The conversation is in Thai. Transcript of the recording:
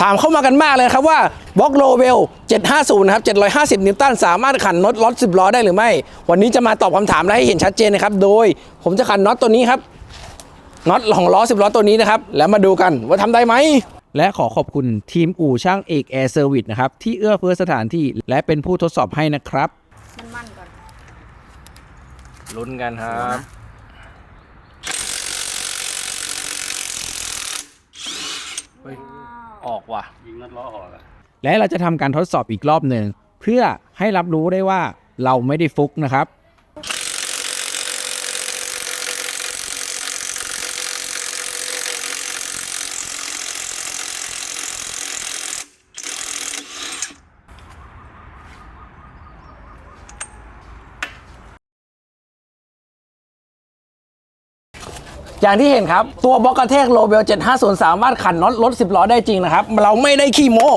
ถามเข้ามากันมากเลยครับว่าบล็อกโลเวล 750 นะครับ 750 นิวตัน สามารถขันน็อตรถ10 ล้อได้หรือไม่ วันนี้จะมาตอบคำถามและให้เห็นชัดเจนนะครับ โดยผมจะขันน็อตตัวนี้ครับน็อตของล้อ 10 ล้อตัวนี้นะครับ แล้วมาดูกันว่าทำได้ไหมและขอขอบคุณทีมอู่ช่างเอกแอร์เซอร์วิสนะครับ ที่เอื้อเฟื้อสถานที่และเป็นผู้ทดสอบให้นะครับมันมั่นก่อนลุ้นกันครับเฮ้ย ออกว่ะ ยิงนัดล้อออกอะและเราจะทำการทดสอบอีกรอบหนึ่งเพื่อให้รับรู้ได้ว่าเราไม่ได้ฟุกนะครับ อย่างที่เห็นครับ ตัวบล็อกกระแทกโลเบล750สามารถขันน็อตรถ10ล้อได้จริงนะครับ เราไม่ได้ขี้โม้